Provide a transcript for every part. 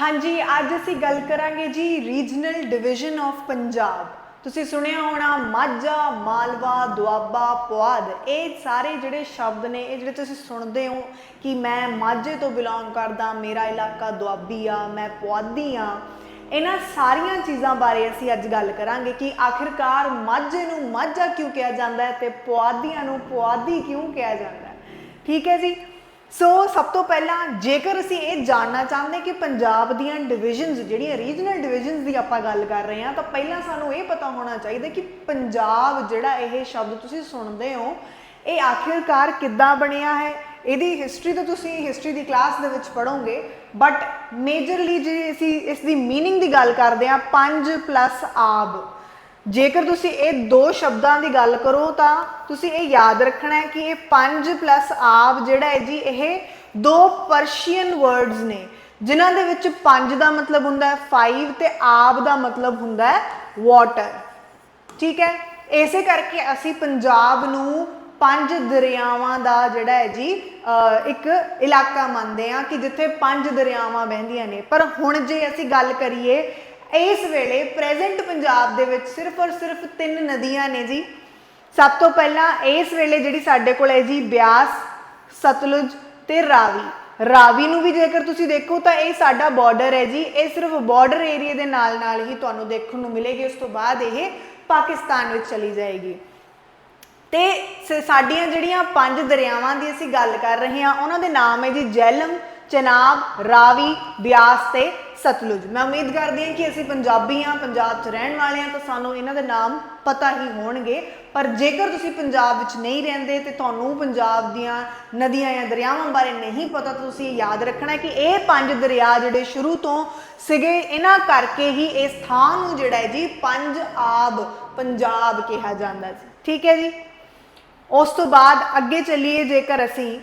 ਹਾਂਜੀ, ਅੱਜ ਅਸੀਂ ਗੱਲ ਕਰਾਂਗੇ ਜੀ ਰੀਜਨਲ ਡਿਵੀਜ਼ਨ ਆਫ ਪੰਜਾਬ ਤੁਸੀਂ ਸੁਣਿਆ ਹੋਣਾ, ਮਾਝਾ, ਮਾਲਵਾ, ਦੁਆਬਾ, ਪੁਆਧ, ਇਹ ਸਾਰੇ ਜਿਹੜੇ ਸ਼ਬਦ ਨੇ, ਇਹ ਜਿਹੜੇ ਤੁਸੀਂ ਸੁਣਦੇ ਹੋ ਕਿ ਮੈਂ ਮਾਝੇ ਤੋਂ ਬਿਲੋਂਗ ਕਰਦਾ, ਮੇਰਾ ਇਲਾਕਾ ਦੁਆਬੀ ਆ, ਮੈਂ ਪੁਆਧੀ ਆ, ਇਹਨਾਂ ਸਾਰੀਆਂ ਚੀਜ਼ਾਂ ਬਾਰੇ ਅਸੀਂ ਅੱਜ ਗੱਲ ਕਰਾਂਗੇ ਕਿ ਆਖਿਰਕਾਰ ਮਾਝੇ ਨੂੰ ਮਾਝਾ ਕਿਉਂ ਕਿਹਾ ਜਾਂਦਾ ਹੈ ਤੇ ਪੁਆਧੀਆਂ ਨੂੰ ਪੁਆਧੀ ਕਿਉਂ ਕਿਹਾ ਜਾਂਦਾ ਹੈ। ਠੀਕ ਹੈ ਜੀ? ਸੋ ਸਭ ਤੋਂ ਪਹਿਲਾਂ ਜੇਕਰ ਅਸੀਂ ਇਹ ਜਾਣਨਾ ਚਾਹੁੰਦੇ ਕਿ ਪੰਜਾਬ ਦੀਆਂ ਡਿਵੀਜ਼ਨਸ ਜਿਹੜੀਆਂ ਰੀਜਨਲ ਡਿਵੀਜ਼ਨਸ ਦੀ ਆਪਾਂ ਗੱਲ ਕਰ ਰਹੇ ਹਾਂ ਤਾਂ ਪਹਿਲਾਂ ਸਾਨੂੰ ਇਹ ਪਤਾ ਹੋਣਾ ਚਾਹੀਦਾ ਕਿ ਪੰਜਾਬ ਜਿਹੜਾ ਇਹ ਸ਼ਬਦ ਤੁਸੀਂ ਸੁਣਦੇ ਹੋ ਇਹ ਆਖਿਰਕਾਰ ਕਿੱਦਾਂ ਬਣਿਆ ਹੈ ਇਹਦੀ ਹਿਸਟਰੀ ਤਾਂ ਤੁਸੀਂ ਹਿਸਟਰੀ ਦੀ ਕਲਾਸ ਦੇ ਵਿੱਚ ਪੜੋਗੇ ਬਟ ਮੇਜਰਲੀ ਜੇ ਅਸੀਂ ਇਸ ਦੀ मीनिंग ਦੀ ਗੱਲ ਕਰਦੇ ਹਾਂ 5 ਆਬ ਜੇਕਰ ਤੁਸੀਂ ਇਹ ਦੋ ਸ਼ਬਦਾਂ ਦੀ ਗੱਲ ਕਰੋ ਤਾਂ ਤੁਸੀਂ ਇਹ ਯਾਦ ਰੱਖਣਾ ਹੈ ਕਿ ਇਹ 5 ਆਬ ਜਿਹੜਾ ਹੈ ਜੀ, ਇਹ ਦੋ ਪਰਸ਼ੀਅਨ ਵਰਡਸ ਨੇ, ਜਿਨ੍ਹਾਂ ਦੇ ਵਿੱਚ 5 ਦਾ ਮਤਲਬ ਹੁੰਦਾ ਹੈ 5 ਤੇ ਆਬ ਦਾ ਮਤਲਬ ਹੁੰਦਾ ਹੈ ਵਾਟਰ ਠੀਕ ਹੈ? ਇਸੇ ਕਰਕੇ ਅਸੀਂ ਪੰਜਾਬ ਨੂੰ ਪੰਜ ਦਰਿਆਵਾਂ ਦਾ ਜਿਹੜਾ ਹੈ ਜੀ ਇੱਕ ਇਲਾਕਾ ਮੰਨਦੇ ਆ ਕਿ ਜਿੱਥੇ ਪੰਜ ਦਰਿਆਵਾਂ ਵਹਿੰਦੀਆਂ ਨੇ। ਪਰ ਹੁਣ ਜੇ ਅਸੀਂ ਗੱਲ ਕਰੀਏ ਇਸ ਵੇਲੇ ਪ੍ਰੈਜ਼ੈਂਟ ਪੰਜਾਬ ਦੇ ਵਿੱਚ ਸਿਰਫ ਔਰ ਸਿਰਫ ਤਿੰਨ ਨਦੀਆਂ ਨੇ ਜੀ। ਸਭ ਤੋਂ ਪਹਿਲਾਂ ਇਸ ਵੇਲੇ ਜਿਹੜੀ ਸਾਡੇ ਕੋਲ ਹੈ ਜੀ ਬਿਆਸ, ਸਤਲੁਜ ਤੇ ਰਾਵੀ। ਰਾਵੀ ਨੂੰ ਵੀ ਜੇਕਰ ਤੁਸੀਂ ਦੇਖੋ ਤਾਂ ਇਹ ਸਾਡਾ ਬਾਰਡਰ ਹੈ ਜੀ। ਇਹ ਸਿਰਫ ਬਾਰਡਰ ਏਰੀਆ ਦੇ ਨਾਲ ਨਾਲ ਹੀ ਤੁਹਾਨੂੰ ਦੇਖਣ ਨੂੰ ਮਿਲੇਗੀ। ਉਸ ਤੋਂ ਬਾਅਦ ਇਹ ਪਾਕਿਸਤਾਨ ਵਿੱਚ ਚਲੀ ਜਾਏਗੀ। ਤੇ ਸ- ਸਾਡੀਆਂ ਜਿਹੜੀਆਂ ਪੰਜ ਦਰਿਆਵਾਂ ਦੀ ਅਸੀਂ ਗੱਲ ਕਰ ਰਹੇ ਹਾਂ, ਉਹਨਾਂ ਦੇ ਨਾਮ ਹੈ ਜੀ ਜੇਹਲਮ ਚਨਾਬ, ਰਾਵੀ, ਬਿਆਸ ਤੇ ਸਤਲੁਜ। ਮੈਂ ਉਮੀਦ ਕਰਦੀ ਹਾਂ ਕਿ ਅਸੀਂ ਪੰਜਾਬੀ ਹਾਂ ਪੰਜਾਬ 'ਚ ਰਹਿਣ ਵਾਲੇ ਹਾਂ ਤਾਂ ਸਾਨੂੰ ਇਹਨਾਂ ਦੇ ਨਾਮ ਪਤਾ ਹੀ ਹੋਣਗੇ। ਪਰ ਜੇਕਰ ਤੁਸੀਂ ਪੰਜਾਬ ਵਿੱਚ ਨਹੀਂ ਰਹਿੰਦੇ ਤੇ ਤੁਹਾਨੂੰ ਪੰਜਾਬ ਦੀਆਂ ਨਦੀਆਂ ਜਾਂ ਦਰਿਆਵਾਂ ਬਾਰੇ ਨਹੀਂ ਪਤਾ, ਤਾਂ ਤੁਸੀਂ ਇਹ ਯਾਦ ਰੱਖਣਾ ਕਿ ਇਹ ਪੰਜ ਦਰਿਆ ਜਿਹੜੇ ਸ਼ੁਰੂ ਤੋਂ ਸੀਗੇ, ਇਹਨਾਂ ਕਰਕੇ ਹੀ ਇਸ ਥਾਂ ਨੂੰ ਜਿਹੜਾ ਹੈ ਜੀ, ਪੰਜ ਆਬ ਪੰਜਾਬ ਕਿਹਾ ਜਾਂਦਾ ਸੀ। ਠੀਕ ਹੈ ਜੀ? ਉਸ ਤੋਂ ਬਾਅਦ ਅੱਗੇ ਚੱਲੀਏ, ਜੇਕਰ ਅਸੀਂ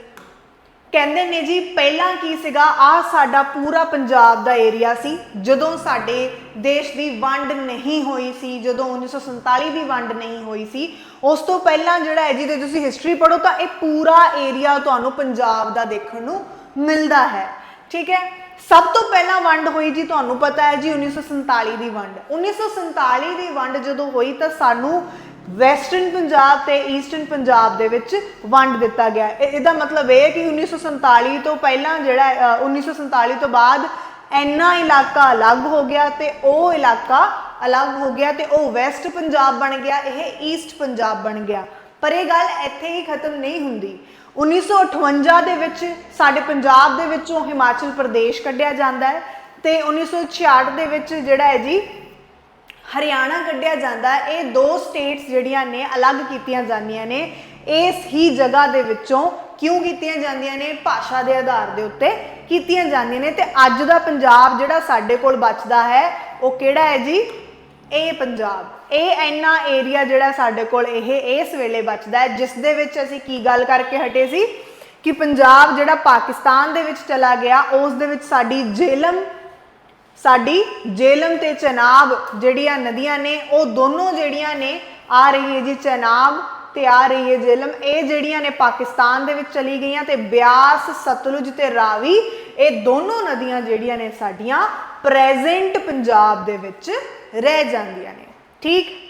ਕਹਿੰਦੇ ਨੇ ਜੀ, ਪਹਿਲਾਂ ਕੀ ਸੀਗਾ? ਆ ਸਾਡਾ ਪੂਰਾ ਪੰਜਾਬ ਦਾ ਏਰੀਆ ਸੀ। ਜਦੋਂ ਸਾਡੇ ਦੇਸ਼ ਦੀ ਵੰਡ ਨਹੀਂ ਹੋਈ ਸੀ, ਜਦੋਂ 1947 ਦੀ ਵੰਡ ਨਹੀਂ ਹੋਈ ਸੀ, ਉਸ ਤੋਂ ਪਹਿਲਾਂ ਜਿਹੜਾ ਹੈ ਜੀ, ਜੇ ਤੁਸੀਂ ਹਿਸਟਰੀ ਪੜ੍ਹੋ ਤਾਂ ਇਹ ਪੂਰਾ ਏਰੀਆ ਤੁਹਾਨੂੰ ਪੰਜਾਬ ਦਾ ਦੇਖਣ ਨੂੰ ਮਿਲਦਾ ਹੈ। ਠੀਕ ਹੈ? ਸਭ ਤੋਂ ਪਹਿਲਾਂ ਵੰਡ ਹੋਈ ਜੀ, ਤੁਹਾਨੂੰ ਪਤਾ ਹੈ ਜੀ 1947 ਦੀ ਵੰਡ। 1947 ਦੀ ਵੰਡ ਜਦੋਂ ਹੋਈ ਤਾਂ ਸਾਨੂੰ ਵੈਸਟਰਨ ਪੰਜਾਬ ਤੇ ਈਸਟਰਨ ਪੰਜਾਬ ਦੇ ਵਿੱਚ ਵੰਡ ਦਿੱਤਾ ਗਿਆ ਇਹਦਾ ਮਤਲਬ ਇਹ ਹੈ ਕਿ 1947 ਤੋਂ ਪਹਿਲਾਂ ਜਿਹੜਾ ਅ, 1947 ਤੋਂ ਬਾਅਦ ਇੰਨਾ ਇਲਾਕਾ ਅਲੱਗ ਹੋ ਗਿਆ ਤੇ ਉਹ ਇਲਾਕਾ ਅਲੱਗ ਹੋ ਗਿਆ ਤੇ ਉਹ ਵੈਸਟ ਪੰਜਾਬ ਬਣ ਗਿਆ ਇਹ ਈਸਟ ਪੰਜਾਬ ਬਣ ਗਿਆ। ਪਰ ਇਹ ਗੱਲ ਇੱਥੇ ਹੀ ਖਤਮ ਨਹੀਂ ਹੁੰਦੀ। 1958 ਦੇ ਵਿੱਚ ਸਾਡੇ ਪੰਜਾਬ ਦੇ ਵਿੱਚੋਂ ਹਿਮਾਚਲ ਪ੍ਰਦੇਸ਼ ਕੱਢਿਆ ਜਾਂਦਾ ਹੈ ਤੇ 1966 ਦੇ ਵਿੱਚ ਜਿਹੜਾ ਹੈ ਜੀ ਹਰਿਆਣਾ ਕੱਢਿਆ ਜਾਂਦਾ ਇਹ ਦੋ ਸਟੇਟਸ ਜਿਹੜੀਆਂ ਨੇ, ਅਲੱਗ ਕੀਤੀਆਂ ਜਾਂਦੀਆਂ ਨੇ। ਇਸ ਹੀ ਜਗ੍ਹਾ ਦੇ ਵਿੱਚੋਂ ਕਿਉਂ ਕੀਤੀਆਂ ਜਾਂਦੀਆਂ ਨੇ? ਭਾਸ਼ਾ ਦੇ ਆਧਾਰ ਦੇ ਉੱਤੇ ਕੀਤੀਆਂ ਜਾਂਦੀਆਂ ਨੇ। ਤੇ ਅੱਜ ਦਾ ਪੰਜਾਬ ਜਿਹੜਾ ਸਾਡੇ ਕੋਲ ਬਚਦਾ ਹੈ, ਉਹ ਕਿਹੜਾ ਹੈ ਜੀ? ਇਹ ਪੰਜਾਬ। ਇਹ ਇੰਨਾ ਏਰੀਆ ਜਿਹੜਾ ਸਾਡੇ ਕੋਲ ਇਹ, ਇਸ ਵੇਲੇ ਬਚਦਾ ਹੈ, ਜਿਸ ਦੇ ਵਿੱਚ ਅਸੀਂ ਕੀ ਗੱਲ ਕਰਕੇ ਹਟੇ ਸੀ? ਕਿ ਪੰਜਾਬ ਜਿਹੜਾ ਪਾਕਿਸਤਾਨ ਦੇ ਵਿੱਚ ਚਲਾ ਗਿਆ, ਉਸ ਦੇ ਵਿੱਚ ਸਾਡੀ ਜੇਲਮ ਸਾਡੀ ਜੇਲਮ ਤੇ ਚਨਾਬ ਜਿਹੜੀਆਂ ਨਦੀਆਂ ਨੇ, ਉਹ ਦੋਨੋਂ ਜਿਹੜੀਆਂ ਨੇ, ਆ ਰਹੀ ਹੈ ਜੀ ਚਨਾਬ ਤੇ ਆ ਰਹੀ ਹੈ ਜੇਲਮ ਇਹ ਜਿਹੜੀਆਂ ਨੇ ਪਾਕਿਸਤਾਨ ਦੇ ਵਿੱਚ ਚਲੀ ਗਈਆਂ ਤੇ ਬਿਆਸ, ਸਤਲੁਜ ਤੇ ਰਾਵੀ, ਇਹ ਦੋਨੋਂ ਨਦੀਆਂ ਜਿਹੜੀਆਂ ਨੇ ਸਾਡੀਆਂ ਪ੍ਰੈਜ਼ੈਂਟ ਪੰਜਾਬ ਦੇ ਵਿੱਚ ਰਹਿ ਜਾਂਦੀਆਂ ਨੇ। ਠੀਕ?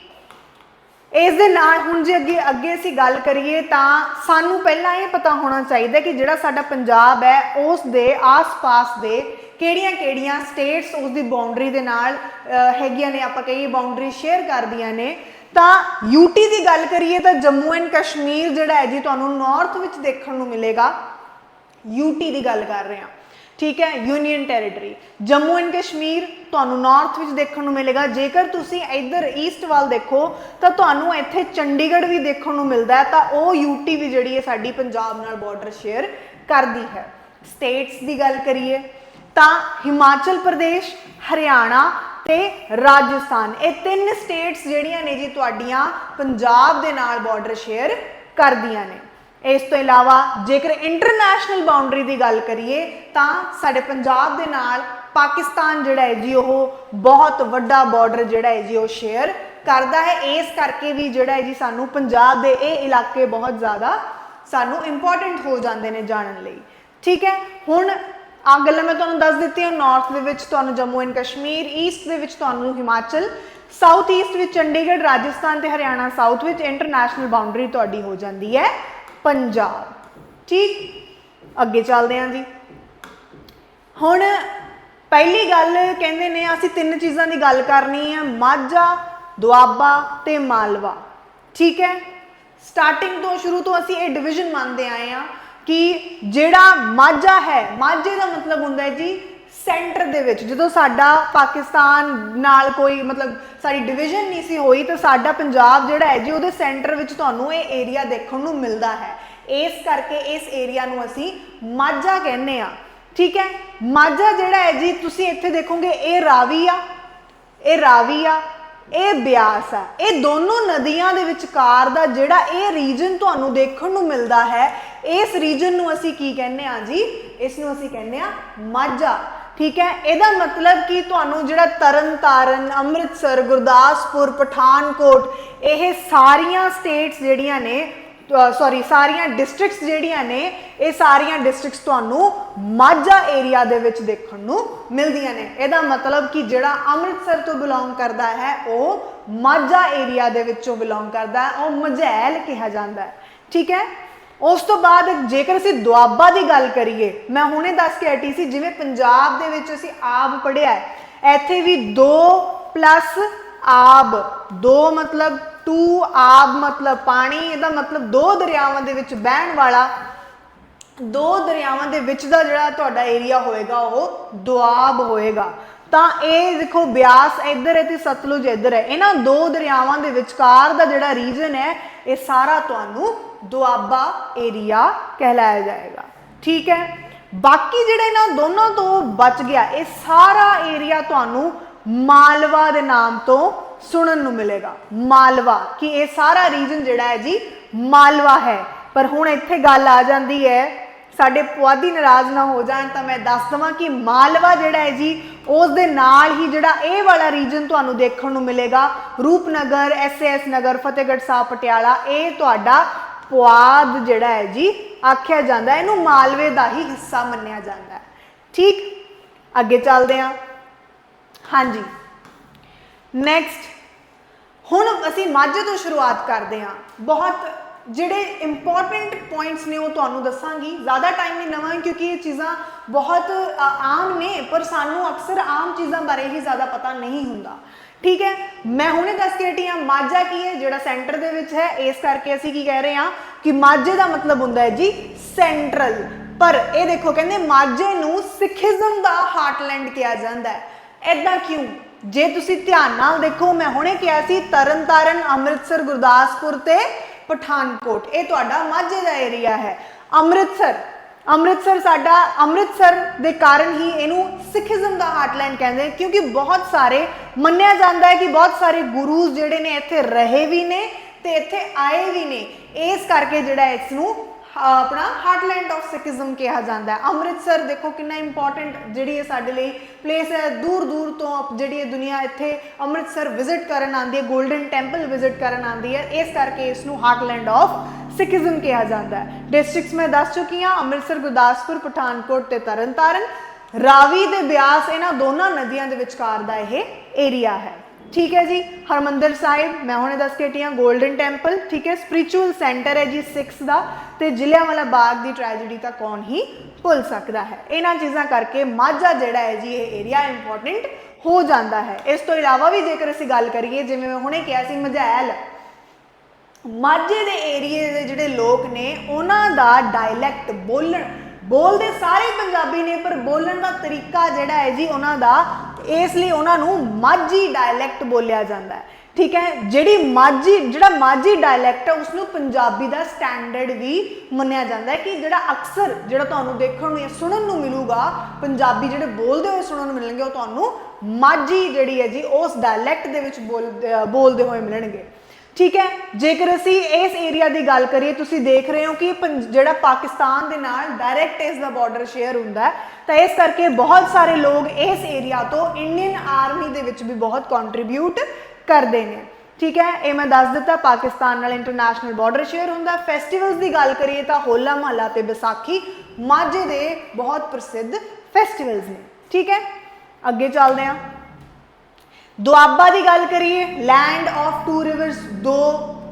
ਇਸ ਦੇ ਨਾਲ ਹੁਣ ਜੇ ਅੱਗੇ ਅੱਗੇ ਅਸੀਂ ਗੱਲ ਕਰੀਏ ਤਾਂ ਸਾਨੂੰ ਪਹਿਲਾਂ ਇਹ ਪਤਾ ਹੋਣਾ ਚਾਹੀਦਾ ਕਿ ਜਿਹੜਾ ਸਾਡਾ ਪੰਜਾਬ ਹੈ, ਉਸ ਦੇ ਆਸ-ਪਾਸ ਦੇ ਕਿਹੜੀਆਂ-ਕਿਹੜੀਆਂ ਸਟੇਟਸ ਉਸ ਦੀ ਬਾਉਂਡਰੀ ਦੇ ਨਾਲ ਹੈਗੀਆਂ ਨੇ, ਆਪਾਂ ਕਹੀਏ ਬਾਉਂਡਰੀ ਸ਼ੇਅਰ ਕਰਦੀਆਂ ਨੇ। ਤਾਂ ਯੂਟੀ ਦੀ ਗੱਲ ਕਰੀਏ ਤਾਂ ਜੰਮੂ ਐਂਡ ਕਸ਼ਮੀਰ ਜਿਹੜਾ ਹੈ ਜੀ, ਤੁਹਾਨੂੰ ਨਾਰਥ ਵਿੱਚ ਦੇਖਣ ਨੂੰ ਮਿਲੇਗਾ। ਯੂਟੀ ਦੀ ਗੱਲ ਕਰ ਰਹੇ ਹਾਂ। ਠੀਕ ਹੈ union territory Jammu and Kashmir ਤੁਹਾਨੂੰ ਨਾਰਥ ਵਿੱਚ ਦੇਖਣ ਨੂੰ ਮਿਲੇਗਾ। ਜੇਕਰ ਤੁਸੀਂ ਇੱਧਰ ਈਸਟ ਵੱਲ ਦੇਖੋ, ਤਾਂ ਤੁਹਾਨੂੰ ਇੱਥੇ ਚੰਡੀਗੜ੍ਹ ਵੀ ਦੇਖਣ ਨੂੰ ਮਿਲਦਾ ਹੈ। ਤਾਂ ਉਹ ਯੂਟੀ ਵੀ ਜਿਹੜੀ ਹੈ ਸਾਡੀ ਪੰਜਾਬ ਨਾਲ ਬਾਰਡਰ ਸ਼ੇਅਰ ਕਰਦੀ ਹੈ। ਸਟੇਟਸ ਦੀ ਗੱਲ ਕਰੀਏ, ਤਾਂ ਹਿਮਾਚਲ ਪ੍ਰਦੇਸ਼, ਹਰਿਆਣਾ ਤੇ ਰਾਜਸਥਾਨ। ਇਹ ਤਿੰਨ ਸਟੇਟਸ ਜਿਹੜੀਆਂ ਨੇ ਜੀ ਤੁਹਾਡੀਆਂ ਪੰਜਾਬ ਦੇ ਨਾਲ ਬਾਰਡਰ ਸ਼ੇਅਰ ਕਰਦੀਆਂ ਨੇ। ਇਸ ਤੋਂ ਇਲਾਵਾ ਜੇਕਰ ਇੰਟਰਨੈਸ਼ਨਲ ਬਾਉਂਡਰੀ ਦੀ ਗੱਲ ਕਰੀਏ, ਤਾਂ ਸਾਡੇ ਪੰਜਾਬ ਦੇ ਨਾਲ ਪਾਕਿਸਤਾਨ ਜਿਹੜਾ ਹੈ ਜੀ, ਉਹ ਬਹੁਤ ਵੱਡਾ ਬਾਰਡਰ ਜਿਹੜਾ ਹੈ ਜੀ, ਉਹ ਸ਼ੇਅਰ ਕਰਦਾ ਹੈ। ਇਸ ਕਰਕੇ ਵੀ ਜਿਹੜਾ ਹੈ ਜੀ, ਸਾਨੂੰ ਪੰਜਾਬ ਦੇ ਇਹ ਇਲਾਕੇ ਬਹੁਤ ਜ਼ਿਆਦਾ ਸਾਨੂੰ ਇੰਪੋਰਟੈਂਟ ਹੋ ਜਾਂਦੇ ਨੇ ਜਾਣਨ ਲਈ। ਠੀਕ ਹੈ? ਹੁਣ ਆ ਗੱਲਾਂ ਮੈਂ ਤੁਹਾਨੂੰ ਦੱਸ ਦਿੱਤੀਆਂ। ਨਾਰਥ ਦੇ ਵਿੱਚ ਤੁਹਾਨੂੰ ਜੰਮੂ ਐਂਡ ਕਸ਼ਮੀਰ ਈਸਟ ਦੇ ਵਿੱਚ ਤੁਹਾਨੂੰ ਹਿਮਾਚਲ ਸਾਊਥ ਈਸਟ ਵਿੱਚ ਚੰਡੀਗੜ੍ਹ, ਰਾਜਸਥਾਨ ਤੇ ਹਰਿਆਣਾ ਸਾਊਥ ਵਿੱਚ ਇੰਟਰਨੈਸ਼ਨਲ ਬਾਉਂਡਰੀ ਤੁਹਾਡੀ ਹੋ ਜਾਂਦੀ ਹੈ। ਪੰਜਾਬ। ਠੀਕ? ਅੱਗੇ ਚੱਲਦੇ ਹਾਂ ਜੀ। ਹੁਣ ਪਹਿਲੀ ਗੱਲ ਕਹਿੰਦੇ ਨੇ, ਅਸੀਂ ਤਿੰਨ ਚੀਜ਼ਾਂ ਦੀ ਗੱਲ ਕਰਨੀ ਹੈ ਮਾਝਾ, ਦੁਆਬਾ ਤੇ ਮਾਲਵਾ। ਠੀਕ ਹੈ? ਸਟਾਰਟਿੰਗ ਤੋਂ ਸ਼ੁਰੂ ਤੋਂ ਅਸੀਂ ਇਹ ਡਿਵੀਜ਼ਨ ਮੰਨਦੇ ਆਏ ਆ ਕਿ ਜਿਹੜਾ ਮਾਝਾ ਹੈ, ਮਾਝੇ ਦਾ ਮਤਲਬ ਹੁੰਦਾ ਹੈ ਜੀ ਸੈਂਟਰ ਦੇ ਵਿੱਚ, ਜਦੋਂ ਸਾਡਾ ਪਾਕਿਸਤਾਨ ਨਾਲ ਕੋਈ ਮਤਲਬ ਸਾਡੀ ਡਿਵੀਜ਼ਨ ਨਹੀਂ ਸੀ ਹੋਈ, ਤਾਂ ਸਾਡਾ ਪੰਜਾਬ ਜਿਹੜਾ ਹੈ ਜੀ, ਉਹਦੇ ਸੈਂਟਰ ਵਿੱਚ ਤੁਹਾਨੂੰ ਇਹ ਏਰੀਆ ਦੇਖਣ ਨੂੰ ਮਿਲਦਾ ਹੈ। ਇਸ ਕਰਕੇ ਇਸ ਏਰੀਆ ਨੂੰ ਅਸੀਂ ਮਾਝਾ ਕਹਿੰਦੇ ਆ ਠੀਕ ਹੈ? ਮਾਝਾ ਜਿਹੜਾ ਹੈ ਜੀ, ਤੁਸੀਂ ਇੱਥੇ ਦੇਖੋਗੇ, ਇਹ ਰਾਵੀ ਆ, ਇਹ ਰਾਵੀ ਆ, ਇਹ ਬਿਆਸ ਆ। ਇਹ ਦੋਨੋਂ ਨਦੀਆਂ ਦੇ ਵਿਚਕਾਰ ਦਾ ਜਿਹੜਾ ਇਹ ਰੀਜਨ ਤੁਹਾਨੂੰ ਦੇਖਣ ਨੂੰ ਮਿਲਦਾ ਹੈ, ਇਸ ਰੀਜਨ ਨੂੰ ਅਸੀਂ ਕੀ ਕਹਿੰਦੇ ਆ ਜੀ? ਇਸ ਨੂੰ ਅਸੀਂ ਕਹਿੰਦੇ ਆ ਮਾਝਾ। ਠੀਕ ਹੈ? ਇਹਦਾ ਮਤਲਬ ਕਿ ਤੁਹਾਨੂੰ ਜਿਹੜਾ ਤਰਨ ਤਾਰਨ ਅੰਮ੍ਰਿਤਸਰ, ਗੁਰਦਾਸਪੁਰ, ਪਠਾਨਕੋਟ, ਇਹ ਸਾਰੀਆਂ ਸਟੇਟਸ ਜਿਹੜੀਆਂ ਨੇ ਸੌਰੀ ਸਾਰੀਆਂ ਡਿਸਟ੍ਰਿਕਟਸ ਜਿਹੜੀਆਂ ਨੇ, ਇਹ ਸਾਰੀਆਂ ਡਿਸਟ੍ਰਿਕਟਸ ਤੁਹਾਨੂੰ ਮਾਝਾ ਏਰੀਆ ਦੇ ਵਿੱਚ ਦੇਖਣ ਨੂੰ ਮਿਲਦੀਆਂ ਨੇ। ਇਹਦਾ ਮਤਲਬ ਕਿ ਜਿਹੜਾ ਅੰਮ੍ਰਿਤਸਰ ਤੋਂ ਬਿਲੋਂਗ ਕਰਦਾ ਹੈ, ਉਹ ਮਾਝਾ ਏਰੀਆ ਦੇ ਵਿੱਚੋਂ ਬਿਲੋਂਗ ਕਰਦਾ ਹੈ, ਉਹ ਮਝੈਲ ਕਿਹਾ ਜਾਂਦਾ ਹੈ। ਠੀਕ ਹੈ? ਉਸ ਤੋਂ ਬਾਅਦ ਜੇਕਰ ਅਸੀਂ ਦੁਆਬਾ ਦੀ ਗੱਲ ਕਰੀਏ, ਮੈਂ ਹੁਣੇ ਦੱਸ ਕੇ ਹਟੀ ਸੀ, ਜਿਵੇਂ ਪੰਜਾਬ ਦੇ ਵਿੱਚ ਅਸੀਂ ਆਬ ਪੜਿਆ ਇੱਥੇ ਵੀ 2 ਪਲੱਸ ਆਬ 2 ਮਤਲਬ 2 ਆਬ ਮਤਲਬ ਪਾਣੀ, ਇਹਦਾ ਮਤਲਬ ਦੋ ਦਰਿਆਵਾਂ ਦੇ ਵਿੱਚ ਬਹਿਣ ਵਾਲਾ, ਦੋ ਦਰਿਆਵਾਂ ਦੇ ਵਿੱਚ ਦਾ ਜਿਹੜਾ ਤੁਹਾਡਾ ਏਰੀਆ ਹੋਏਗਾ, ਉਹ ਦੁਆਬ ਹੋਏਗਾ। ਤਾਂ ਇਹ ਦੇਖੋ ਬਿਆਸ ਇੱਧਰ ਹੈ ਤੇ ਸਤਲੁਜ ਇੱਧਰ ਹੈ। ਇਹਨਾਂ ਦੋ ਦਰਿਆਵਾਂ ਦੇ ਵਿਚਕਾਰ ਦਾ ਜਿਹੜਾ ਰੀਜਨ ਹੈ ਇਹ ਸਾਰਾ ਤੁਹਾਨੂੰ ਦੁਆਬਾ ਏਰੀਆ ਕਹਿਲਾਇਆ ਜਾਏਗਾ। ਠੀਕ ਹੈ? ਬਾਕੀ ਜਿਹੜਾ ਇਹਨਾਂ ਦੋਨਾਂ ਤੋਂ ਬਚ ਗਿਆ, ਇਹ ਸਾਰਾ ਏਰੀਆ ਤੁਹਾਨੂੰ ਮਾਲਵਾ ਦੇ ਨਾਮ ਤੋਂ ਸੁਣਨ ਨੂੰ ਮਿਲੇਗਾ। ਮਾਲਵਾ, ਕਿ ਇਹ ਸਾਰਾ ਰੀਜਨ ਜਿਹੜਾ ਹੈ ਜੀ, ਮਾਲਵਾ ਹੈ। ਪਰ ਹੁਣ ਇੱਥੇ ਗੱਲ ਆ ਜਾਂਦੀ ਹੈ ਸਾਡੇ ਪੁਆਧੀ ਨਾਰਾਜ਼ ਨਾ ਹੋ ਜਾਣ ਤਾਂ ਮੈਂ ਦੱਸ ਦਵਾਂ ਕਿ ਮਾਲਵਾ ਜਿਹੜਾ ਹੈ ਜੀ ਉਸ ਦੇ ਨਾਲ ਹੀ ਜਿਹੜਾ ਇਹ ਵਾਲਾ ਰੀਜਨ ਤੁਹਾਨੂੰ ਦੇਖਣ ਨੂੰ ਮਿਲੇਗਾ, ਰੂਪਨਗਰ ਐਸਐਸ ਨਗਰ, ਫਤਿਹਗੜ੍ਹ ਸਾਹਿਬ, ਪਟਿਆਲਾ, ਇਹ ਤੁਹਾਡਾ ਪੁਆਧ ਜਿਹੜਾ ਹੈ ਜੀ, ਆਖਿਆ ਜਾਂਦਾ ਇਹਨੂੰ ਮਾਲਵੇ ਦਾ ਹੀ ਹਿੱਸਾ ਮੰਨਿਆ ਜਾਂਦਾ ਠੀਕ? ਅੱਗੇ ਚੱਲਦੇ ਹਾਂ। ਹਾਂਜੀ। ਨੈਕਸਟ ਹੁਣ ਅਸੀਂ ਮਾਝੇ ਤੋਂ ਸ਼ੁਰੂਆਤ ਕਰਦੇ ਹਾਂ। ਬਹੁਤ ਜਿਹੜੇ ਇੰਪੋਰਟੈਂਟ ਪੁਆਇੰਟਸ ਨੇ ਉਹ ਤੁਹਾਨੂੰ ਦੱਸਾਂਗੀ। ਜ਼ਿਆਦਾ ਟਾਈਮ ਨਹੀਂ ਲਵਾਂਗੀ ਕਿਉਂਕਿ ਇਹ ਚੀਜ਼ਾਂ ਬਹੁਤ ਆਮ ਨੇ, ਪਰ ਸਾਨੂੰ ਅਕਸਰ ਆਮ ਚੀਜ਼ਾਂ ਬਾਰੇ ਹੀ ਜ਼ਿਆਦਾ ਪਤਾ ਨਹੀਂ ਹੁੰਦਾ। ਠੀਕ ਹੈ? ਮੈਂ ਹੁਣੇ ਦੱਸ ਕੇ ਹਟੀ ਹਾਂ, ਮਾਝਾ ਕੀ ਹੈ, ਜਿਹੜਾ ਸੈਂਟਰ ਦੇ ਵਿੱਚ ਹੈ। ਇਸ ਕਰਕੇ ਅਸੀਂ ਕੀ ਕਹਿ ਰਹੇ ਹਾਂ ਕਿ ਮਾਝੇ ਦਾ ਮਤਲਬ ਹੁੰਦਾ ਹੈ ਜੀ ਸੈਂਟਰਲ ਪਰ ਇਹ ਦੇਖੋ, ਕਹਿੰਦੇ ਮਾਝੇ ਨੂੰ ਸਿੱਖੀਜ਼ਮ ਦਾ ਹਾਰਟਲੈਂਡ ਕਿਹਾ ਜਾਂਦਾ ਹੈ। ਐਦਾਂ ਕਿਉਂ? ਜੇ ਤੁਸੀਂ ਧਿਆਨ ਨਾਲ ਦੇਖੋ, ਮੈਂ ਹੁਣੇ ਕਿਹਾ ਸੀ ਤਰਨਤਾਰਨ, ਅੰਮ੍ਰਿਤਸਰ, ਗੁਰਦਾਸਪੁਰ ਤੇ ਪਠਾਨਕੋਟ। ਇਹ ਤੁਹਾਡਾ ਮਾਝੇ ਦਾ ਏਰੀਆ ਹੈ। ਅੰਮ੍ਰਿਤਸਰ। ਅੰਮ੍ਰਿਤਸਰ ਸਾਡਾ, ਅੰਮ੍ਰਿਤਸਰ ਦੇ ਕਾਰਨ ਹੀ ਇਹਨੂੰ ਸਿੱਖੀਜ਼ਮ ਦਾ ਹਾਰਟਲੈਂਡ ਕਹਿੰਦੇ ਕਿਉਂਕਿ ਬਹੁਤ ਸਾਰੇ ਮੰਨਿਆ ਜਾਂਦਾ ਹੈ ਕਿ ਬਹੁਤ ਸਾਰੇ ਗੁਰੂਜ਼ ਜਿਹੜੇ ਨੇ ਇੱਥੇ ਰਹੇ ਵੀ ਨੇ ਤੇ ਇੱਥੇ ਆਏ ਵੀ ਨੇ। ਇਸ ਕਰਕੇ ਜਿਹੜਾ ਇਸ ਨੂੰ ਆਪਣਾ ਹਾਰਟਲੈਂਡ ਆਫ ਸਿੱਖੀਜ਼ਮ ਕਿਹਾ ਜਾਂਦਾ ਹੈ। ਅੰਮ੍ਰਿਤਸਰ ਦੇਖੋ ਕਿੰਨਾ ਇੰਪੋਰਟੈਂਟ ਜਿਹੜੀ ਹੈ ਸਾਡੇ ਲਈ ਪਲੇਸ ਹੈ। ਦੂਰ ਦੂਰ ਤੋਂ ਜਿਹੜੀ ਇਹ ਦੁਨੀਆ ਇੱਥੇ ਅੰਮ੍ਰਿਤਸਰ ਵਿਜ਼ਿਟ ਕਰਨ ਆਉਂਦੀ ਹੈ 골ਡਨ ਟੈਂਪਲ ਵਿਜ਼ਿਟ ਕਰਨ ਆਉਂਦੀ ਹੈ। ਇਸ ਕਰਕੇ ਇਸ ਨੂੰ ਹਾਰਟਲੈਂਡ ਆਫ ਸਿੱਖੀਜ਼ਮ ਕਿਹਾ ਜਾਂਦਾ ਹੈ। ਡਿਸਟ੍ਰਿਕਟਸ ਮੈਂ ਦੱਸ ਚੁੱਕੀ ਹਾਂ, ਅੰਮ੍ਰਿਤਸਰ, ਗੁਰਦਾਸਪੁਰ, ਪਠਾਨਕੋਟ ਤੇ ਤਰਨਤਾਰਨ। ਰਾਵੀ ਤੇ ਬਿਆਸ, ਇਹਨਾਂ ਦੋਨਾਂ ਨਦੀਆਂ ਦੇ ਵਿਚਕਾਰ ਦਾ ਇਹ ਏਰੀਆ ਹੈ। ਠੀਕ ਹੈ ਜੀ, ਹਰਮੰਦਰ ਸਾਹਿਬ, ਮੈਂ ਹੁਣੇ ਦੱਸ ਕੇ ਹਟੀ ਹਾਂ 골ਡਨ ਟੈਂਪਲ ਠੀਕ ਹੈ ਸਪਿਰਚੁਅਲ ਸੈਂਟਰ ਹੈ ਜੀ ਸਿੱਖਸ ਦਾ, ਤੇ ਜ਼ਿਲ੍ਹਿਆਂਵਾਲਾ ਬਾਗ ਦੀ ਟ੍ਰੈਜੇਡੀ ਤਾਂ ਕੌਣ ਹੀ ਭੁੱਲ ਸਕਦਾ ਹੈ। ਇਹਨਾਂ ਚੀਜ਼ਾਂ ਕਰਕੇ ਮਾਝਾ ਜਿਹੜਾ ਹੈ ਜੀ, ਇਹ ਏਰੀਆ ਇੰਪੋਰਟੈਂਟ ਹੋ ਜਾਂਦਾ ਹੈ। ਇਸ ਤੋਂ ਇਲਾਵਾ ਵੀ ਜੇਕਰ ਅਸੀਂ ਗੱਲ ਕਰੀਏ, ਜਿਵੇਂ ਮੈਂ ਹੁਣੇ ਕਿਹਾ ਸੀ, ਮਝੈਲ। ਮਾਝੇ ਦੇ ਏਰੀਏ ਦੇ ਜਿਹੜੇ ਲੋਕ ਨੇ, ਉਹਨਾਂ ਦਾ ਡਾਇਲੈਕਟ ਬੋਲਣ ਬੋਲਦੇ ਸਾਰੇ ਪੰਜਾਬੀ ਨੇ, ਪਰ ਬੋਲਣ ਦਾ ਤਰੀਕਾ ਜਿਹੜਾ ਹੈ ਜੀ ਉਹਨਾਂ ਦਾ, ਇਸ ਲਈ ਉਹਨਾਂ ਨੂੰ ਮਾਝੀ ਡਾਇਲੈਕਟ ਬੋਲਿਆ ਜਾਂਦਾ ਹੈ। ਠੀਕ ਹੈ, ਜਿਹੜੀ ਮਾਝੀ, ਜਿਹੜਾ ਮਾਝੀ ਡਾਇਲੈਕਟ ਹੈ ਉਸ ਨੂੰ ਪੰਜਾਬੀ ਦਾ ਸਟੈਂਡਰਡ ਵੀ ਮੰਨਿਆ ਜਾਂਦਾ ਹੈ ਕਿ ਜਿਹੜਾ ਅਕਸਰ ਜਿਹੜਾ ਤੁਹਾਨੂੰ ਦੇਖਣ ਨੂੰ ਜਾਂ ਸੁਣਨ ਨੂੰ ਮਿਲੂਗਾ, ਪੰਜਾਬੀ ਜਿਹੜੇ ਬੋਲਦੇ ਹੋਏ ਸੁਣਨ ਨੂੰ ਮਿਲਣਗੇ, ਉਹ ਤੁਹਾਨੂੰ ਮਾਝੀ ਜਿਹੜੀ ਹੈ ਜੀ, ਉਸ ਡਾਇਲੈਕਟ ਦੇ ਵਿੱਚ ਬੋਲ ਬੋਲਦੇ ਹੋਏ ਮਿਲਣਗੇ। ਠੀਕ ਹੈ? ਜੇਕਰ ਅਸੀਂ ਇਸ ਏਰੀਆ ਦੀ ਗੱਲ ਕਰੀਏ, ਤੁਸੀਂ ਦੇਖ ਰਹੇ ਹੋ ਕਿ ਪੰਜ- ਜਿਹੜਾ ਪਾਕਿਸਤਾਨ ਦੇ ਨਾਲ ਡਾਇਰੈਕਟ ਇਸ ਦਾ ਬਾਰਡਰ ਸ਼ੇਅਰ ਹੁੰਦਾ ਤਾਂ ਇਸ ਕਰਕੇ ਬਹੁਤ ਸਾਰੇ ਲੋਕ ਇਸ ਏਰੀਆ ਤੋਂ ਇੰਡੀਅਨ ਆਰਮੀ ਦੇ ਵਿੱਚ ਵੀ ਬਹੁਤ ਕੰਟਰੀਬਿਊਟ ਕਰਦੇ ਨੇ। ਠੀਕ ਹੈ? ਇਹ ਮੈਂ ਦੱਸ ਦਿੱਤਾ, ਪਾਕਿਸਤਾਨ ਨਾਲ ਇੰਟਰਨੈਸ਼ਨਲ ਬਾਰਡਰ ਸ਼ੇਅਰ ਹੁੰਦਾ ਫੈਸਟੀਵਲਸ ਦੀ ਗੱਲ ਕਰੀਏ ਤਾਂ ਹੋਲਾ ਮਹੱਲਾ ਤੇ ਵਿਸਾਖੀ ਮਾਝੇ ਦੇ ਬਹੁਤ ਪ੍ਰਸਿੱਧ ਫੈਸਟੀਵਲਸ ਨੇ। ਠੀਕ ਹੈ? ਅੱਗੇ ਚੱਲਦੇ ਹਾਂ। ਦੁਆਬਾ ਦੀ ਗੱਲ ਕਰੀਏ ਲੈਂਡ ਆਫ ਟੂ ਰਿਵਰਸ ਦੋ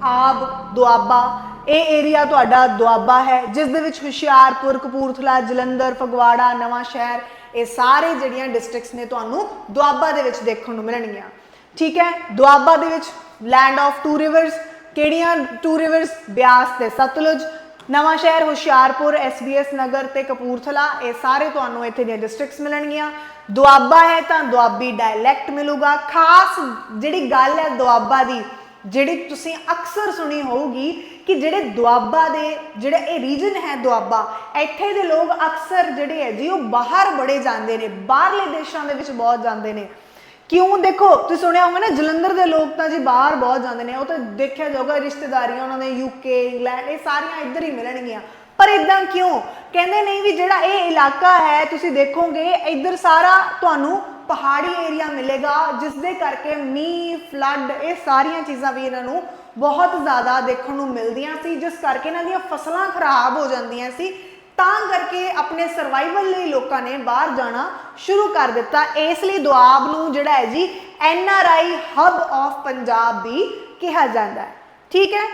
ਆਬ, ਦੁਆਬਾ। ਇਹ ਏਰੀਆ ਤੁਹਾਡਾ ਦੁਆਬਾ ਹੈ, ਜਿਸ ਦੇ ਵਿੱਚ ਹੁਸ਼ਿਆਰਪੁਰ, ਕਪੂਰਥਲਾ, ਜਲੰਧਰ, ਫਗਵਾੜਾ, ਨਵਾਂ ਸ਼ਹਿਰ, ਇਹ ਸਾਰੇ ਜਿਹੜੀਆਂ ਡਿਸਟ੍ਰਿਕਟਸ ਨੇ ਤੁਹਾਨੂੰ ਦੁਆਬਾ ਦੇ ਵਿੱਚ ਦੇਖਣ ਨੂੰ ਮਿਲਣਗੀਆਂ। ਠੀਕ ਹੈ? ਦੁਆਬਾ ਦੇ ਵਿੱਚ ਲੈਂਡ ਆਫ ਟੂ ਰਿਵਰਸ ਕਿਹੜੀਆਂ ਟੂ ਰਿਵਰਸ ਬਿਆਸ ਤੇ ਸਤਲੁਜ। ਨਵਾਂ ਸ਼ਹਿਰ ਹੁਸ਼ਿਆਰਪੁਰ ਐਸਬੀਐਸ ਨਗਰ ਤੇ ਕਪੂਰਥਲਾ, ਇਹ ਸਾਰੇ ਤੁਹਾਨੂੰ ਇੱਥੇ ਦੀਆਂ ਡਿਸਟ੍ਰਿਕਟਸ ਮਿਲਣਗੀਆਂ। ਦੁਆਬਾ ਹੈ ਤਾਂ ਦੁਆਬੀ ਡਾਇਲੈਕਟ ਮਿਲੂਗਾ। ਖਾਸ ਜਿਹੜੀ ਗੱਲ ਹੈ ਦੁਆਬਾ ਦੀ, ਜਿਹੜੀ ਤੁਸੀਂ ਅਕਸਰ ਸੁਣੀ ਹੋਊਗੀ ਕਿ ਜਿਹੜੇ ਦੁਆਬਾ ਦੇ, ਜਿਹੜਾ ਇਹ ਰੀਜਨ ਹੈ ਦੁਆਬਾ, ਇੱਥੇ ਦੇ ਲੋਕ ਅਕਸਰ ਜਿਹੜੇ ਹੈ ਜੀ ਉਹ ਬਾਹਰ ਬੜੇ ਜਾਂਦੇ ਨੇ, ਬਾਹਰਲੇ ਦੇਸ਼ਾਂ ਦੇ ਵਿੱਚ ਬਹੁਤ ਜਾਂਦੇ ਨੇ। ਕਿਉਂ ਦੇਖੋ, ਤੁਸੀਂ ਸੁਣਿਆ ਹੋਗਾ ਨਾ, ਜਲੰਧਰ ਦੇ ਲੋਕ ਤਾਂ ਜੀ ਬਾਹਰ ਬਹੁਤ ਜਾਂਦੇ ਨੇ, ਉਹ ਤਾਂ ਦੇਖਿਆ ਜਾਊਗਾ ਰਿਸ਼ਤੇਦਾਰੀਆਂ ਉਹਨਾਂ ਦੇ ਯੂਕੇ ਇੰਗਲੈਂਡ ਇਹ ਸਾਰੀਆਂ ਇੱਧਰ ਹੀ ਮਿਲਣਗੀਆਂ। ਪਰ ਇਦਾਂ ਕਿਉਂ? ਕਹਿੰਦੇ ਨਹੀਂ ਵੀ ਜਿਹੜਾ ਇਹ ਇਲਾਕਾ ਹੈ, ਤੁਸੀਂ ਦੇਖੋਗੇ, ਇੱਧਰ ਸਾਰਾ ਤੁਹਾਨੂੰ ਪਹਾੜੀ ਏਰੀਆ ਮਿਲੇਗਾ ਜਿਸ ਦੇ ਕਰਕੇ ਮੀਂਹ ਫਲੱਡ ਇਹ ਸਾਰੀਆਂ ਚੀਜ਼ਾਂ ਵੀ ਇਹਨਾਂ ਨੂੰ ਬਹੁਤ ਜ਼ਿਆਦਾ ਦੇਖਣ ਨੂੰ ਮਿਲਦੀਆਂ ਸੀ, ਜਿਸ ਕਰਕੇ ਇਹਨਾਂ ਦੀਆਂ ਫਸਲਾਂ ਖਰਾਬ ਹੋ ਜਾਂਦੀਆਂ ਸੀ। ਤਾਂ ਕਰਕੇ ਆਪਣੇ ਸਰਵਾਈਵਲ ਲਈ ਲੋਕਾਂ ਨੇ ਬਾਹਰ ਜਾਣਾ ਸ਼ੁਰੂ ਕਰ ਦਿੱਤਾ। ਇਸ ਲਈ ਦੁਆਬ ਨੂੰ ਜਿਹੜਾ ਹੈ ਜੀ N R I hub of Punjab ਵੀ ਕਿਹਾ ਜਾਂਦਾ ਹੈ। ਠੀਕ ਹੈ?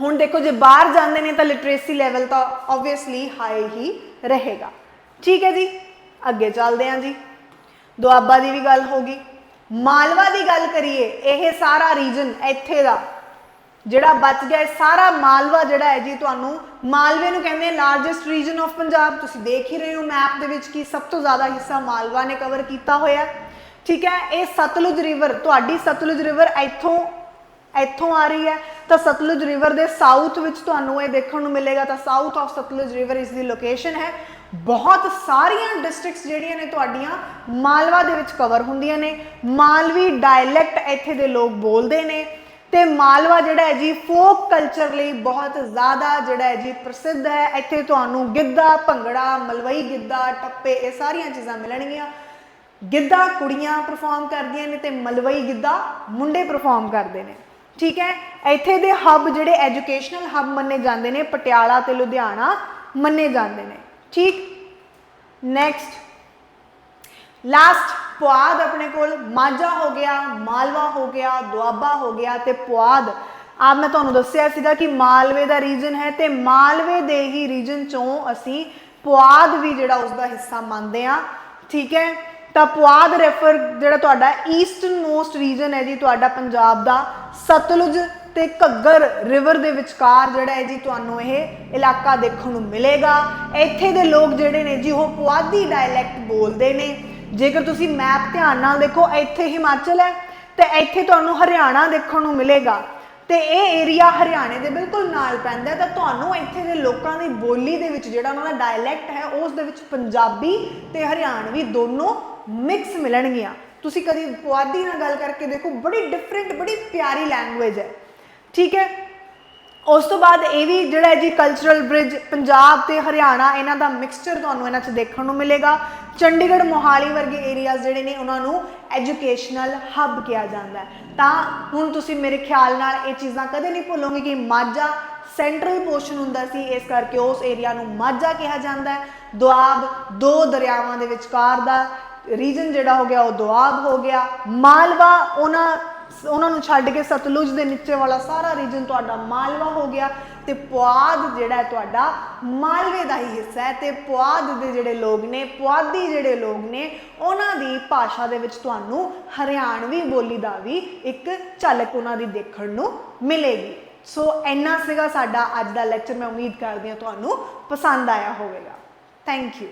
ਹੁਣ ਦੇਖੋ, ਜੇ ਬਾਹਰ ਜਾਂਦੇ ਨੇ ਤਾਂ ਲਿਟਰੇਸੀ ਲੈਵਲ ਤਾਂ ਆਬਵੀਅਸਲੀ ਹਾਈ ਹੀ ਰਹੇਗਾ। ਠੀਕ ਹੈ ਜੀ? ਅੱਗੇ ਚੱਲਦੇ ਹਾਂ ਜੀ। ਦੁਆਬਾ ਦੀ ਵੀ ਗੱਲ ਹੋ ਗਈ। ਮਾਲਵਾ ਦੀ ਗੱਲ ਕਰੀਏ, ਇਹ ਸਾਰਾ ਰੀਜਨ ਇੱਥੇ ਦਾ ਜਿਹੜਾ ਬਚ ਗਿਆ ਇਹ ਸਾਰਾ ਮਾਲਵਾ ਜਿਹੜਾ ਹੈ ਜੀ ਤੁਹਾਨੂੰ ਮਾਲਵੇ ਨੂੰ ਕਹਿੰਦੇ ਆ ਲਾਰਜੈਸਟ ਰੀਜਨ ਆਫ ਪੰਜਾਬ। ਤੁਸੀਂ ਦੇਖ ਹੀ ਰਹੇ ਹੋ ਮੈਪ ਦੇ ਵਿੱਚ ਕਿ ਸਭ ਤੋਂ ਜ਼ਿਆਦਾ ਹਿੱਸਾ ਮਾਲਵਾ ਨੇ ਕਵਰ ਕੀਤਾ ਹੋਇਆ। ਠੀਕ ਹੈ, ਇਹ ਸਤਲੁਜ ਰਿਵਰ ਤੁਹਾਡੀ ਸਤਲੁਜ ਰਿਵਰ ਇੱਥੋਂ ਇੱਥੋਂ ਆ ਰਹੀ ਹੈ। ਤਾਂ ਸਤਲੁਜ ਰਿਵਰ ਦੇ ਸਾਊਥ ਵਿੱਚ ਤੁਹਾਨੂੰ ਇਹ ਦੇਖਣ ਨੂੰ ਮਿਲੇਗਾ, ਤਾਂ ਸਾਊਥ ਆਫ ਸਤਲੁਜ ਰਿਵਰ ਇਸ ਦੀ ਲੋਕੇਸ਼ਨ ਹੈ। ਬਹੁਤ ਸਾਰੀਆਂ ਡਿਸਟ੍ਰਿਕਟਸ ਜਿਹੜੀਆਂ ਨੇ ਤੁਹਾਡੀਆਂ ਮਾਲਵਾ ਦੇ ਵਿੱਚ ਕਵਰ ਹੁੰਦੀਆਂ ਨੇ। ਮਾਲਵੀ ਡਾਇਲੈਕਟ ਇੱਥੇ ਦੇ ਲੋਕ ਬੋਲਦੇ ਨੇ। ਤੇ ਮਾਲਵਾ ਜਿਹੜਾ ਹੈ ਜੀ ਫੋਕ ਕਲਚਰ ਲਈ ਬਹੁਤ ਜ਼ਿਆਦਾ ਜਿਹੜਾ ਹੈ ਜੀ ਪ੍ਰਸਿੱਧ ਹੈ। ਇੱਥੇ ਤੁਹਾਨੂੰ ਗਿੱਧਾ, ਭੰਗੜਾ, ਮਲਵਈ ਗਿੱਧਾ, ਟੱਪੇ, ਇਹ ਸਾਰੀਆਂ ਚੀਜ਼ਾਂ ਮਿਲਣਗੀਆਂ। ਗਿੱਧਾ ਕੁੜੀਆਂ ਪਰਫਾਰਮ ਕਰਦੀਆਂ ਨੇ ਤੇ ਮਲਵਈ ਗਿੱਧਾ ਮੁੰਡੇ ਪਰਫਾਰਮ ਕਰਦੇ ਨੇ। ਠੀਕ ਹੈ? ਇੱਥੇ ਦੇ ਹੱਬ ਜਿਹੜੇ ਐਜੂਕੇਸ਼ਨਲ ਹੱਬ ਮੰਨੇ ਜਾਂਦੇ ਨੇ, ਪਟਿਆਲਾ ਤੇ ਲੁਧਿਆਣਾ ਮੰਨੇ ਜਾਂਦੇ ਨੇ। ਠੀਕ? ਨੈਕਸਟ ਲਾਸਟ ਪੁਆਧ ਆਪਣੇ ਕੋਲ ਮਾਝਾ ਹੋ ਗਿਆ, ਮਾਲਵਾ ਹੋ ਗਿਆ, ਦੁਆਬਾ ਹੋ ਗਿਆ ਤੇ ਪੁਆਧ। ਆ ਮੈਂ ਤੁਹਾਨੂੰ ਦੱਸਿਆ ਸੀਗਾ ਕਿ ਮਾਲਵੇ ਦਾ ਰੀਜਨ ਹੈ ਤੇ ਮਾਲਵੇ ਦੇ ਹੀ ਰੀਜਨ ਚੋਂ ਅਸੀਂ ਪੁਆਧ ਵੀ ਜਿਹੜਾ ਉਸ ਦਾ ਹਿੱਸਾ ਮੰਨਦੇ ਆ ਠੀਕ ਹੈ? ਤਾਂ ਪੁਆਧ ਰੈਫਰ ਜਿਹੜਾ ਤੁਹਾਡਾ ਈਸਟਰਨ ਮੋਸਟ ਰੀਜਨ ਹੈ ਜੀ, ਤੁਹਾਡਾ ਪੰਜਾਬ ਦਾ ਸਤਲੁਜ ਤੇ ਘੱਗਰ ਰਿਵਰ ਦੇ ਵਿਚਕਾਰ ਜਿਹੜਾ ਹੈ ਜੀ, ਤੁਹਾਨੂੰ ਇਹ ਇਲਾਕਾ ਦੇਖਣ ਨੂੰ ਮਿਲੇਗਾ। ਇੱਥੇ ਦੇ ਲੋਕ ਜਿਹੜੇ ਨੇ ਜੀ, ਉਹ ਪੁਆਧੀ ਡਾਇਲੈਕਟ ਬੋਲਦੇ ਨੇ। ਜੇਕਰ ਤੁਸੀਂ ਮੈਪ ਧਿਆਨ ਨਾਲ ਦੇਖੋ, ਇੱਥੇ ਹਿਮਾਚਲ ਹੈ ਤੇ ਇੱਥੇ ਤੁਹਾਨੂੰ ਹਰਿਆਣਾ ਦੇਖਣ ਨੂੰ ਮਿਲੇਗਾ। ਤੇ ਇਹ ਏਰੀਆ ਹਰਿਆਣੇ ਦੇ ਬਿਲਕੁਲ ਨਾਲ ਪੈਂਦਾ ਤਾਂ ਤੁਹਾਨੂੰ ਇੱਥੇ ਦੇ ਲੋਕਾਂ ਦੀ ਬੋਲੀ ਦੇ ਵਿੱਚ ਜਿਹੜਾ ਉਹਨਾਂ ਦਾ ਡਾਇਲੈਕਟ ਹੈ, ਉਸ ਦੇ ਵਿੱਚ ਪੰਜਾਬੀ ਤੇ ਹਰਿਆਣਵੀ ਦੋਨੋਂ ਮਿਕਸ ਮਿਲਣਗੀਆਂ। ਤੁਸੀਂ ਕਦੀ ਪੁਆਧੀ ਨਾਲ ਗੱਲ ਕਰਕੇ ਦੇਖੋ, ਬੜੀ ਡਿਫਰੈਂਟ ਬੜੀ ਪਿਆਰੀ ਲੈਂਗੁਏਜ ਹੈ। ਠੀਕ ਹੈ? ਉਸ ਤੋਂ ਬਾਅਦ ਇਹ ਵੀ ਜਿਹੜਾ ਹੈ ਜੀ ਕਲਚਰਲ ਬ੍ਰਿਜ ਪੰਜਾਬ ਤੇ ਹਰਿਆਣਾ, ਇਹਨਾਂ ਦਾ ਮਿਕਸਚਰ ਤੁਹਾਨੂੰ ਇਹਨਾਂ 'ਚ ਦੇਖਣ ਨੂੰ ਮਿਲੇਗਾ। ਚੰਡੀਗੜ੍ਹ ਮੋਹਾਲੀ ਵਰਗੇ ਏਰੀਆਜ਼ ਜਿਹੜੇ ਨੇ ਉਹਨਾਂ ਨੂੰ ਐਜੂਕੇਸ਼ਨਲ ਹੱਬ ਕਿਹਾ ਜਾਂਦਾ ਤਾਂ ਹੁਣ ਤੁਸੀਂ ਮੇਰੇ ਖਿਆਲ ਨਾਲ ਇਹ ਚੀਜ਼ਾਂ ਕਦੇ ਨਹੀਂ ਭੁੱਲੋਗੇ ਕਿ ਮਾਝਾ ਸੈਂਟਰਲ ਪੋਰਸ਼ਨ ਹੁੰਦਾ ਸੀ, ਇਸ ਕਰਕੇ ਉਸ ਏਰੀਆ ਨੂੰ ਮਾਝਾ ਕਿਹਾ ਜਾਂਦਾ ਹੈ। ਦੁਆਬ ਦੋ ਦਰਿਆਵਾਂ ਦੇ ਵਿਚਕਾਰ ਦਾ ਰੀਜਨ ਜਿਹੜਾ ਹੋ ਗਿਆ, ਉਹ ਦੁਆਬ ਹੋ ਗਿਆ। ਮਾਲਵਾ, ਉਹਨਾਂ ਉਹਨਾਂ ਨੂੰ ਛੱਡ ਕੇ ਸਤਲੁਜ ਦੇ ਨੀਚੇ ਵਾਲਾ ਸਾਰਾ ਰੀਜਨ ਤੁਹਾਡਾ ਮਾਲਵਾ ਹੋ ਗਿਆ ਤੇ ਪੁਆਧ ਜਿਹੜਾ ਤੁਹਾਡਾ ਮਾਲਵੇ ਦਾ ਹੀ ਹਿੱਸਾ ਹੈ ਤੇ ਪੁਆਧ ਦੇ ਜਿਹੜੇ ਲੋਕ ਨੇ, ਪੁਆਧੀ ਜਿਹੜੇ ਲੋਕ ਨੇ, ਉਹਨਾਂ ਦੀ ਭਾਸ਼ਾ ਦੇ ਵਿੱਚ ਤੁਹਾਨੂੰ ਹਰਿਆਣਵੀ ਬੋਲੀ ਦਾ ਵੀ ਇੱਕ ਝਲਕ ਉਹਨਾਂ ਦੀ ਦੇਖਣ ਨੂੰ ਮਿਲੇਗੀ। ਸੋ ਇੰਨਾ ਸੀਗਾ ਸਾਡਾ ਅੱਜ ਦਾ ਲੈਕਚਰ ਮੈਂ ਉਮੀਦ ਕਰਦੀ ਹਾਂ ਤੁਹਾਨੂੰ ਪਸੰਦ ਆਇਆ ਹੋਵੇਗਾ। Thank you